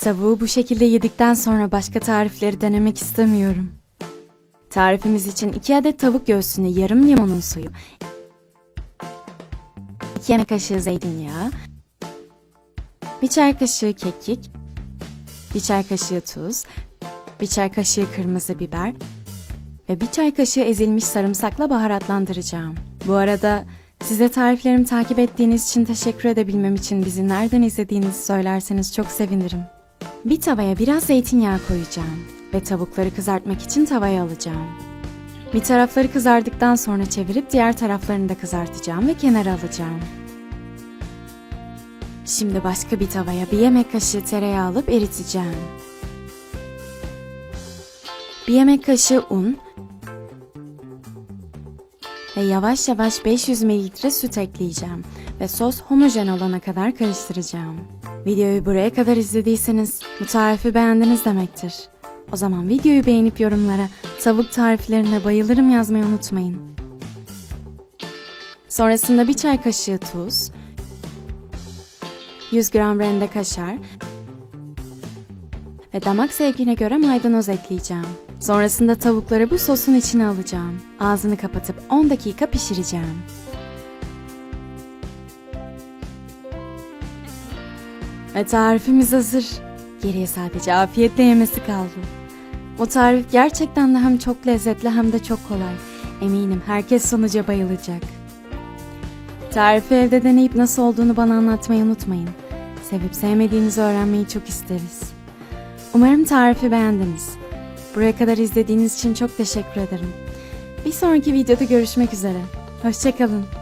Tavuğu bu şekilde yedikten sonra başka tarifleri denemek istemiyorum. Tarifimiz için 2 adet tavuk göğsüne yarım limonun suyu, 2 yemek kaşığı zeytinyağı, 1 çay kaşığı kekik, 1 çay kaşığı tuz, 1 çay kaşığı kırmızı biber ve 1 çay kaşığı ezilmiş sarımsakla baharatlandıracağım. Bu arada size tariflerimi takip ettiğiniz için teşekkür edebilmem için bizi nereden izlediğinizi söylerseniz çok sevinirim. Bir tavaya biraz zeytinyağı koyacağım ve tavukları kızartmak için tavaya alacağım. Bir tarafları kızardıktan sonra çevirip diğer taraflarını da kızartacağım ve kenara alacağım. Şimdi başka bir tavaya bir yemek kaşığı tereyağı alıp eriteceğim. Bir yemek kaşığı un ve yavaş yavaş 500 ml süt ekleyeceğim ve sos homojen olana kadar karıştıracağım. Videoyu buraya kadar izlediyseniz bu tarifi beğendiniz demektir. O zaman videoyu beğenip yorumlara tavuk tariflerine bayılırım yazmayı unutmayın. Sonrasında bir çay kaşığı tuz, 100 gram rende kaşar ve damak zevkine göre maydanoz ekleyeceğim. Sonrasında tavukları bu sosun içine alacağım. Ağzını kapatıp 10 dakika pişireceğim. Ve tarifimiz hazır. Geriye sadece afiyetle yemesi kaldı. Bu tarif gerçekten de hem çok lezzetli hem de çok kolay. Eminim herkes sonuca bayılacak. Tarifi evde deneyip nasıl olduğunu bana anlatmayı unutmayın. Sevip sevmediğinizi öğrenmeyi çok isteriz. Umarım tarifi beğendiniz. Buraya kadar izlediğiniz için çok teşekkür ederim. Bir sonraki videoda görüşmek üzere. Hoşçakalın.